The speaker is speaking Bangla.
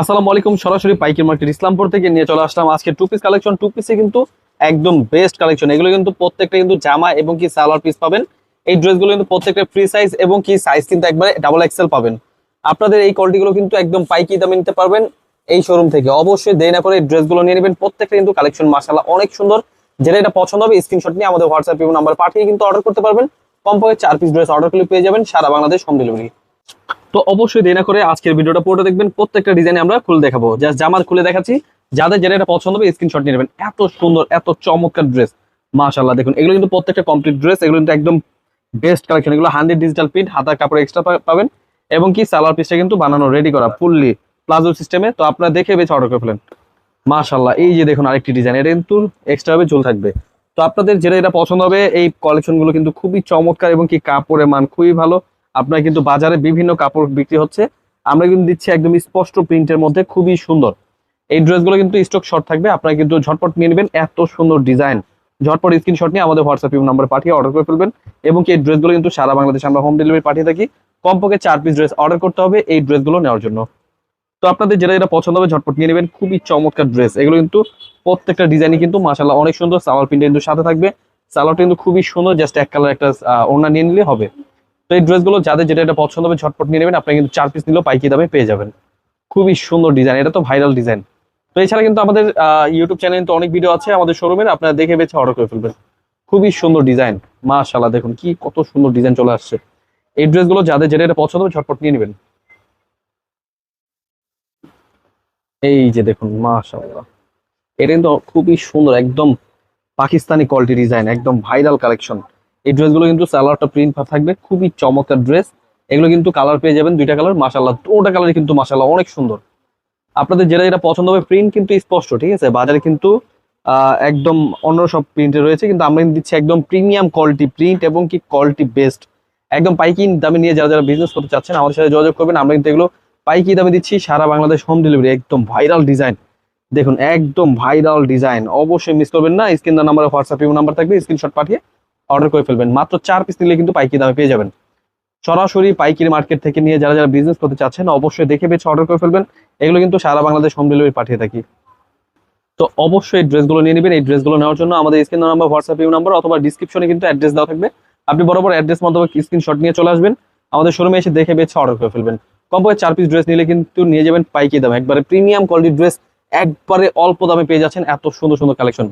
আসসালামু আলাইকুম, সরাসরি পাইকারি মার্কেট ইসলামপুর থেকে নিয়ে চলে আসলাম। আজকে টু পিস কালেকশন টু পিসে কিন্তু একদম বেস্ট কালেকশন এগুলো কিন্তু প্রত্যেকটা কিন্তু জামা এবং কি সালোয়ার পিস পাবেন। এই ড্রেসগুলো কিন্তু প্রত্যেকটা ফ্রি সাইজ এবং কি সাইজ কিন্তু একবারে ডাবল এক্সেল পাবেন। আপনাদের এই কোয়ালিটিগুলো কিন্তু একদম পাইকি দামে নিতে পারবেন এই শোরুম থেকে। অবশ্যই দেরি না করে এই ড্রেসগুলো নিয়ে নেবেন। প্রত্যেকটা কিন্তু কালেকশন মাসাল্লাহ অনেক সুন্দর। যেটা এটা পছন্দ হবে স্ক্রিনশট নিয়ে আমাদের হোয়াটসঅ্যাপ এবং নাম্বার পাঠিয়ে কিন্তু অর্ডার করতে পারবেন। কমপক্ষে চার পিস ড্রেস অর্ডার করলে পেয়ে যাবেন। সারা বাংলাদেশ হোম ডেলিভারি তো অবশ্যই দেরি না করে আজকের ভিডিওটা পুরোটা দেখবেন। প্রত্যেকটা ডিজাইনে আমরা খুলে দেখাবো। জাস্ট জামার খুলে দেখাচ্ছি। যাদের যেটা এটা পছন্দ হবে স্ক্রিনশট নিয়ে নেবেন। এত সুন্দর, এত চমৎকার ড্রেস মাশাল্লাহ দেখুন, এগুলো কিন্তু প্রত্যেকটা কমপ্লিট ড্রেস এগুলো কিন্তু একদম বেস্ট কালেকশন এগুলো হান্ড্রেড ডিজিটাল প্রিন্ট হাতার কাপড় এক্সট্রা পাবেন। এবং কি সালোয়ার পিসটা কিন্তু বানানো রেডি করা ফুললি প্লাজো সিস্টেমে তো আপনারা দেখে বেছে অর্ডার করে ফেলেন। মাশাল্লাহ এই যে দেখুন আরেকটি ডিজাইন এটা কিন্তু এক্সট্রা ভাবে ঝুল থাকবে। তো আপনাদের যেটা এটা পছন্দ হবে, এই কালেকশনগুলো কিন্তু খুবই চমৎকার এবং কি কাপড়ের মান খুবই ভালো। আপনার কিন্তু বাজারে বিভিন্ন কাপড় বিক্রি হচ্ছে। আমরা কিন্তু দিচ্ছি একদম স্পষ্ট প্রিন্টের মধ্যে, খুবই সুন্দর। এই ড্রেসগুলো কিন্তু স্টক শর্ট থাকবে, আপনারা কিন্তু ঝটপট নিয়ে নেবেন, এত সুন্দর ডিজাইন ঝটপট স্ক্রিনশট নিয়ে আমাদের হোয়াটসঅ্যাপ নাম্বার পাঠিয়ে অর্ডার করে ফেলবেন। এবং এই ড্রেসগুলো কিন্তু সারা বাংলাদেশে আমরা হোম ডেলিভারি পাঠিয়ে থাকি। কমপক্ষে চার পিস ড্রেস অর্ডার করতে হবে এই ড্রেসগুলো নেওয়ার জন্য। তো আপনাদের যেটা যেটা পছন্দ হবে, ঝটপট নিয়ে নেবেন। খুবই চমৎকার ড্রেস এগুলো কিন্তু প্রত্যেকটা ডিজাইনই কিন্তু মাসাল্লাহ অনেক সুন্দর। সালোয়ার প্রিন্ট কিন্তু সাথে থাকবে। সালোয়ারটা কিন্তু খুবই সুন্দর জাস্ট এক কালার একটা ওড়না নিয়ে নিলে হবে। তো এই ড্রেসগুলো যাদের যেটা এটা পছন্দ হবে, ঝটপট নিয়ে নেবেন। আপনি কিন্তু চার পিস নিলেও পাইকি দামে পেয়ে যাবেন। খুবই সুন্দর ডিজাইন এটা তো ভাইরাল ডিজাইন তো এছাড়া কিন্তু আমাদের ইউটিউব চ্যানেলে তো অনেক ভিডিও আছে আমাদের শোরুমের আপনারা দেখে বেছে অর্ডার করে ফেলবেন। খুবই সুন্দর ডিজাইন মাশাল্লাহ দেখুন কি কত সুন্দর ডিজাইন চলে আসছে। এই ড্রেসগুলো যাদের যেটা এটা পছন্দ হবে, ঝটপট নিয়ে নেবেন। এই যে দেখুন মাশাল্লাহ এটা কিন্তু খুবই সুন্দর, একদম পাকিস্তানি কোয়ালিটি ডিজাইন একদম ভাইরাল কালেকশন এই ড্রেসগুলো কিন্তু সালোয়ারটা প্রিন্ট থাকবে, খুবই চমৎকার ড্রেস এগুলো কিন্তু কালার পেয়ে যাবেন দুইটা কালার মাশাল্লাহ দুটা কালার কিন্তু মাশাল্লাহ অনেক সুন্দর। আপনাদের যেটা যেটা পছন্দ হবে প্রিন্ট কিন্তু স্পষ্ট, ঠিক আছে? বাজারে কিন্তু একদম অন্য সব প্রিন্টে রয়েছে, কিন্তু আমরা দিচ্ছি একদম প্রিমিয়াম কোয়ালিটি প্রিন্ট এবং কি কোয়ালিটি বেস্ট একদম পাইকি দামে নিয়ে যারা যারা বিজনেস করতে চাচ্ছেন, আমাদের সাথে যোগাযোগ করবেন। আমরা কিন্তু এগুলো পাইকি দামে দিচ্ছি, সারা বাংলাদেশ হোম ডেলিভারি একদম ভাইরাল ডিজাইন দেখুন, একদম ভাইরাল ডিজাইন অবশ্যই মিস করবেন না। স্ক্রিন নাম্বার হোয়াটসঅ্যাপ নাম্বার থাকবে স্ক্রিনশট পাঠিয়ে অর্ডার করে ফেলবেন। মাত্র চার পিস নিলে কিন্তু পাইকি দামে পেয়ে যাবেন। সরাসরি পাইকারি মার্কেট থেকে নিয়ে যারা যারা বিজনেস করতে চাচ্ছেন, অবশ্যই দেখে বেছে অর্ডার করে ফেলবেন। এগুলো কিন্তু সারা বাংলাদেশ হোম ডেলিভারি পাঠিয়ে থাকি। তো অবশ্যই এই ড্রেসগুলো নিয়ে নেবেন। এই ড্রেসগুলো নেওয়ার জন্য আমাদের স্ক্রিন নাম্বার হোয়াটসঅ্যাপ ইউ নাম্বার অথবা ডিসক্রিপশনে কিন্তু অ্যাড্রেস দেওয়া থাকবে। আপনি বরাবর অ্যাড্রেস মাধ্যমে স্ক্রিনশট নিয়ে চলে আসবেন। আমাদের শোরুমে এসে দেখে বেছে অর্ডার করে ফেলবেন। কমপক্ষে চার পিস ড্রেস নিলে কিন্তু নিয়ে যাবেন পাইকি দামে। একবারে প্রিমিয়াম কোয়ালিটির ড্রেস একবারে অল্প দামে পেয়ে যাচ্ছেন। এত সুন্দর সুন্দর কালেকশন